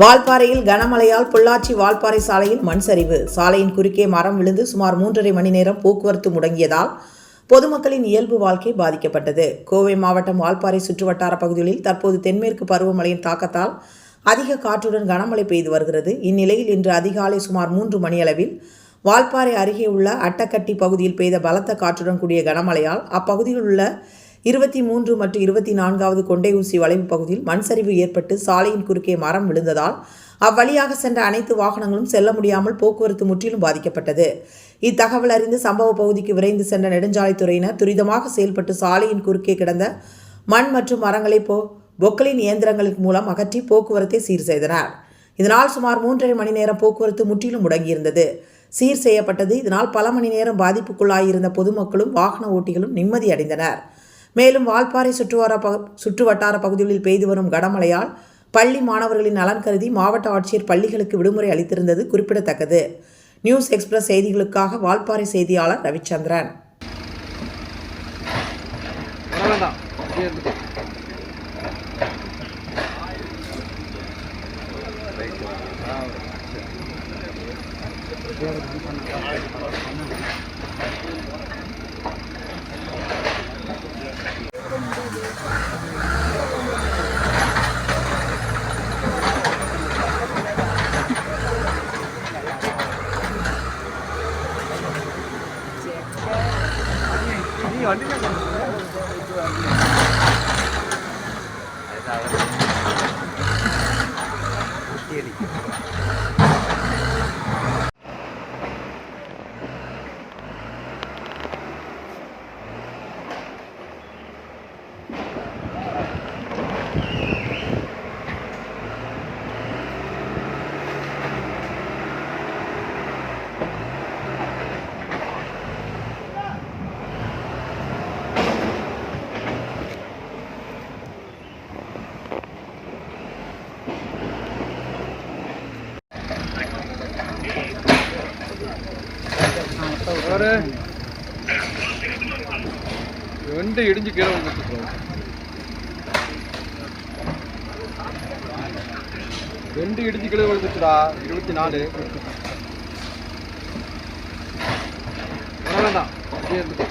வால்பாறையில் கனமழையால் பொள்ளாச்சி வால்பாறை சாலையில் மண் சரிவு. சாலையின் குறுக்கே மரம் விழுந்து சுமார் மூன்றரை மணி நேரம் போக்குவரத்து முடங்கியதால் பொதுமக்களின் இயல்பு வாழ்க்கை பாதிக்கப்பட்டது. கோவை மாவட்டம் வால்பாறை சுற்றுவட்டார பகுதிகளில் தற்போது தென்மேற்கு பருவமழையின் தாக்கத்தால் அதிக காற்றுடன் கனமழை பெய்து வருகிறது. இந்நிலையில் இன்று அதிகாலை சுமார் மூன்று மணியளவில் வால்பாறை அருகே உள்ள அட்டக்கட்டி பகுதியில் பெய்த பலத்த காற்றுடன் கூடிய கனமழையால் அப்பகுதியில் உள்ள இருபத்தி மூன்று மற்றும் இருபத்தி நான்காவது கொண்டை ஊசி வளைவு பகுதியில் மண் சரிவு ஏற்பட்டு சாலையின் குறுக்கே மரம் விழுந்ததால் அவ்வழியாக சென்ற அனைத்து வாகனங்களும் செல்ல முடியாமல் போக்குவரத்து முற்றிலும் பாதிக்கப்பட்டது. இத்தகவல் அறிந்து சம்பவ பகுதிக்கு விரைந்து சென்ற நெடுஞ்சாலைத்துறையினர் துரிதமாக செயல்பட்டு சாலையின் குறுக்கே கிடந்த மண் மற்றும் மரங்களை போ பொக்களின் இயந்திரங்களின் மூலம் அகற்றி போக்குவரத்தை சீர் செய்தனர். இதனால் சுமார் மூன்றரை மணி நேரம் போக்குவரத்து முற்றிலும் முடங்கியிருந்தது. சீர் செய்யப்பட்டது. இதனால் பல மணி நேரம் பாதிப்புக்குள்ளாயிருந்த பொதுமக்களும் வாகன ஓட்டிகளும் நிம்மதி அடைந்தனர். மேலும் வால்பாறை சுற்றுவார பகு சுற்றுவட்டார பகுதிகளில் பெய்து வரும் கனமழையால் பள்ளி மாணவர்களின் நலன் கருதி மாவட்ட ஆட்சியர் பள்ளிகளுக்கு விடுமுறை அளித்திருந்தது குறிப்பிடத்தக்கது நியூஸ் எக்ஸ்பிரஸ் செய்திகளுக்காக வால்பாறை செய்தியாளர் ரவிச்சந்திரன் Thank you. വണ്ടി Thank you. வேறு ரெண்டு இடிஞ்சு கீழே வந்துட்டுருக்கோம் ரெண்டு இடிஞ்சு கீழே விழுந்துச்சுடா இருபத்தி நாலு. வேண்டாம் அப்படியே இருந்துட்டு